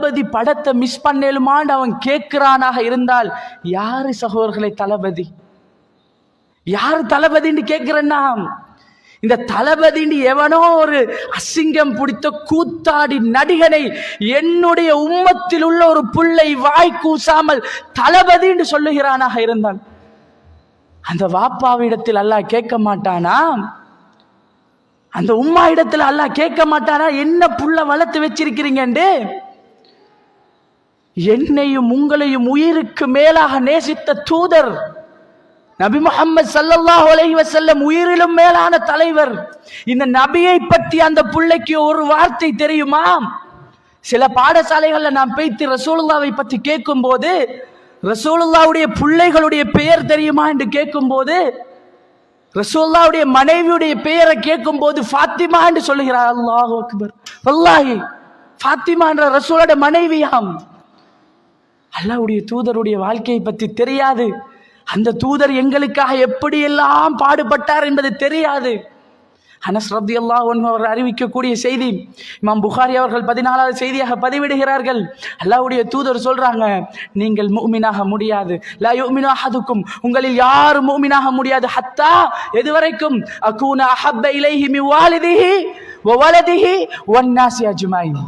தளபதி படத்தை மிஸ் பண்ணேலுமான்னு அவன் கேட்கிறானாக இருந்தால் யாரு சகோதரர்களை தளபதி? யாரு தளபதின்னு கேட்கிறேன்னா இந்த தளபதின்னு எவனோ ஒரு அசிங்கம் பிடித்த கூத்தாடி நடிகனை என்னுடைய உம்மத்தில் உள்ள ஒரு புள்ளை வாய் கூசாமல் தளபதின்னு சொல்லுகிறானாக இருந்தான் அந்த வாப்பாவிடத்தில் அல்லாஹ் கேட்க மாட்டானா? அந்த உம்மா இடத்துல அல்லாஹ் கேட்க மாட்டானா? என்ன புள்ள வளர்த்து வச்சிருக்கிறீங்கன்ட்டு என்னையும் உங்களையும் உயிருக்கு மேலாக நேசித்த தூதர் நபி முகமது சல்லல்லாஹ் அலைஹி உயிரிலும் மேலான தலைவர். இந்த நபியை பற்றி அந்த புள்ளைக்கு ஒரு வார்த்தை தெரியுமா? சில பாடசாலைகளில் நான் பேய்த்து ரசூலுல்லாவை பற்றி கேட்கும்போது ரசூலுல்லாவுடைய பிள்ளைகளுடைய பெயர் தெரியுமா என்று கேட்கும்போது ரசூல்லாவுடைய மனைவியுடைய பெயரை கேட்கும் போது ஃபாத்திமா என்று சொல்லுகிறார். அல்லாஹ் அக்பர். வல்லாஹி ஃபாத்திமா என்ற ரசூலோட மனைவியாம். அல்லாவுடைய தூதருடைய வாழ்க்கையை பற்றி தெரியாது. அந்த தூதர் எங்களுக்காக எப்படியெல்லாம் பாடுபட்டார் என்பது தெரியாது. அனஸ் ரத்தி அல்லாஹ் அவர் அறிவிக்கக்கூடிய செய்தி இமாம் புகாரி அவர்கள் பதினாலாவது செய்தியாக பதிவிடுகிறார்கள். அல்லாவுடைய தூதர் சொல்கிறாங்க நீங்கள் மூமினாக முடியாது. லா யுமினு அதுக்கும் உங்களில் யாரும் மூமினாக முடியாது. ஹத்தா எதுவரைக்கும்? அகூன அஹப்ப இலைஹி மி வாலிதிஹி வ வலதிஹி வன்னாசி அஜ்மாயின்.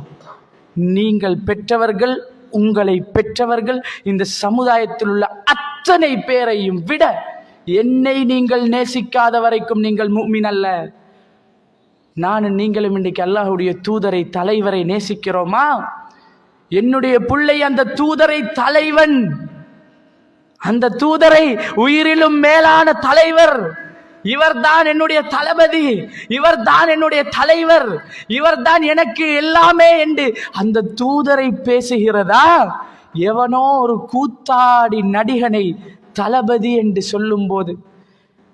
நீங்கள் பெற்றவர்கள் உங்களை பெற்றவர்கள் இந்த சமுதாயத்தில் உள்ள அத்தனை பேரையும் விட என்னை நீங்கள் நேசிக்காத வரைக்கும் நீங்கள் மூமின் அல்ல. நானும் நீங்களும் இன்றைக்கு அல்லாஹுடைய தூதரை தலைவரை நேசிக்கிறோமா? என்னுடைய பிள்ளை அந்த தூதரை தலைவன். அந்த தூதரை உயிரிலும் மேலான தலைவர். இவர்தான் என்னுடைய தளபதி இவர்தான் என்னுடைய தலைவர் இவர்தான் எனக்கு எல்லாமே என்று அந்த தூதரை பேசுகிறதா? எவனோ ஒரு கூத்தாடி நடிகனை தளபதி என்று சொல்லும்போது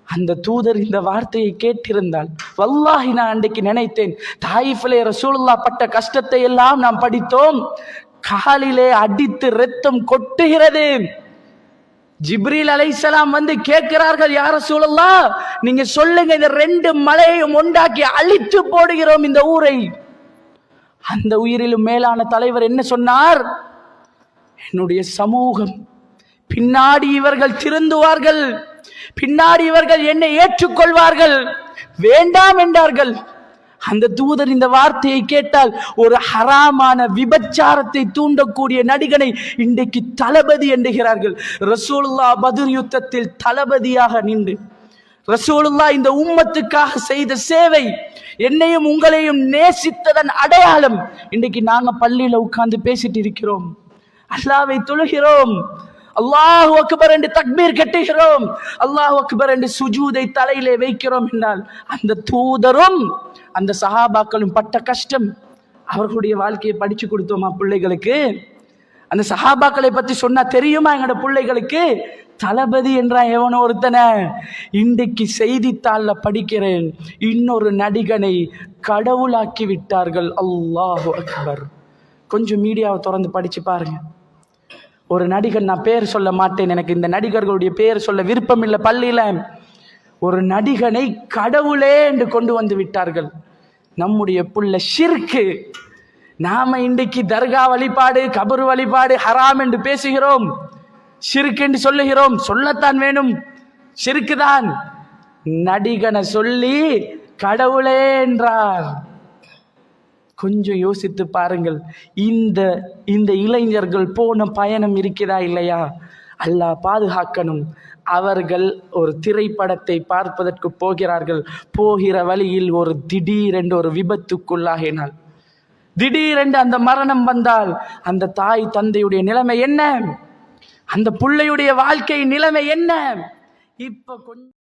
அந்த தூதர் இந்த வார்த்தையை கேட்டிருந்தால் வல்லாஹி நான் அன்றைக்கு நினைத்தேன் தாயிஃபிலே ரசூலுல்லா பட்ட கஷ்டத்தை எல்லாம் நாம் படித்தோம். காலிலே அடித்து ரத்தம் கொட்டுகிறது. ஜிப்ரீல் அலைசலாம் வந்து கேட்கிறார்கள் யார சூழல்லா நீங்க சொல்லுங்க இந்த ரெண்டு மலையையும் உண்டாக்கி அழித்து போடுகிறோம் இந்த ஊரை. அந்த உயிரிலும் மேலான தலைவர் என்ன சொன்னார்? என்னுடைய சமூகம் பின்னாடி இவர்கள் திருந்துவார்கள் பின்னாடி இவர்கள் என்னை ஏற்றுக்கொள்வார்கள் வேண்டாம் என்றார்கள். அந்த தூதர் இந்த வார்த்தையை கேட்டால் ஒரு ஹராமான விபச்சாரத்தை தூண்டக்கூடிய நடிகனை இன்றைக்கு தளபதி என்கிறார்கள். ரசூலுல்லா பதுர் யுத்தத்தில் தளபதியாக நின்று ரசூலுல்லா இந்த உம்மத்துக்காக செய்த சேவை என்னையும் உங்களையும் நேசித்ததன் அடையாளம் இன்றைக்கு நாங்கள் பள்ளியில் உட்கார்ந்து பேசிட்டு இருக்கிறோம். அல்லாவை தொழுகிறோம். அல்லாஹ் அக்பர் என்று தக்பீர் கட்டுகிறோம். அல்லாஹ் அக்பர் என்று சுஜூதை தலையிலே வைக்கிறோம் என்றால் அந்த தூதரும் அந்த சஹாபாக்களும் பட்ட கஷ்டம். அவர்களுடைய வாழ்க்கையை படிச்சு கொடுத்தோமா பிள்ளைகளுக்கு? அந்த சஹாபாக்களை பத்தி சொன்னா தெரியுமா எங்களோட பிள்ளைகளுக்கு? தளபதி என்றான் எவனோ ஒருத்தனை. இன்றைக்கு செய்தித்தாளில் படிக்கிறேன். இன்னொரு நடிகனை கடவுளாக்கி விட்டார்கள். அல்லாஹு அக்பர் கொஞ்சம் மீடியாவை திறந்து படிச்சு பாருங்க. ஒரு நடிகர் நான் பேர் சொல்ல மாட்டேன். எனக்கு இந்த நடிகர்களுடைய பேர் சொல்ல விருப்பம் இல்லை பள்ளியில் ஒரு நடிகனை கடவுளே என்று கொண்டு வந்து விட்டார்கள். நம்முடைய புள்ள ஷிர்கு நாம இன்றைக்கு தர்கா வழிபாடு கபர் வழிபாடு ஹராம் என்று பேசுகிறோம். ஷிர்க் என்று சொல்லுகிறோம். சொல்லத்தான் வேணும். ஷிர்கு தான் நடிகனை சொல்லி கடவுளே என்றார். கொஞ்சம் யோசித்து பாருங்கள். இந்த இந்த இளைஞர்கள் போன பயணம் இருக்கிறா இல்லையா? அல்லாஹ் பாதுகாக்கணும். அவர்கள் ஒரு திரைப்படத்தை பார்ப்பதற்கு போகிறார்கள். போகிற வழியில் ஒரு திடீரென்று ஒரு விபத்துக்குள்ளாகினாள். திடீரென்று அந்த மரணம் வந்தால் அந்த தாய் தந்தையுடைய நிலைமை என்ன? அந்த பிள்ளையுடைய வாழ்க்கை நிலைமை என்ன? இப்ப கொஞ்சம்